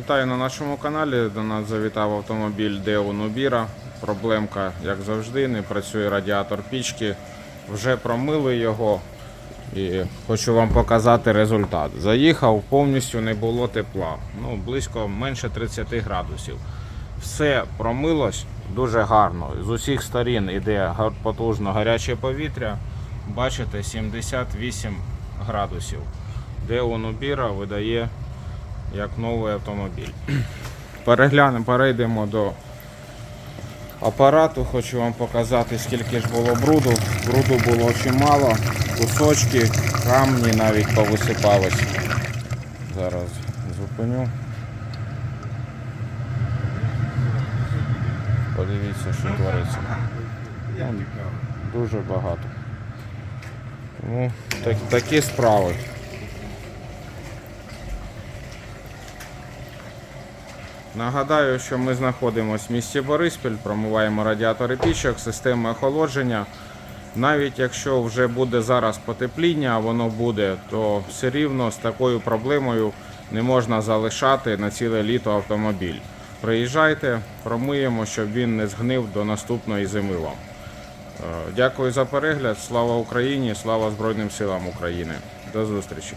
Вітаю на нашому каналі. До нас завітав автомобіль Deo Nubira. Проблемка, як завжди, не працює радіатор пічки. Вже промили його і хочу вам показати результат. Заїхав, повністю не було тепла. Ну, близько менше 30 градусів. Все промилось дуже гарно. З усіх сторін гар- потужно гаряче повітря. Бачите, 78 градусів. Deo Nubira видає як новий автомобіль. Переглянемо, перейдемо до апарату. Хочу вам показати, скільки ж було бруду. Бруду було чимало, кусочки, камні навіть повисипались. Зараз зупиню. Подивіться, що твориться. Ну, дуже багато. Ну, так, такі справи. Нагадаю, що ми знаходимося в місті Бориспіль, промиваємо радіатори пічок, системи охолодження. Навіть якщо вже буде зараз потепління, а воно буде, то все рівно з такою проблемою не можна залишати на ціле літо автомобіль. Приїжджайте, промиємо, щоб він не згнив до наступної зими вам. Е, Дякую за перегляд. Слава Україні! Слава Збройним силам України! До зустрічі!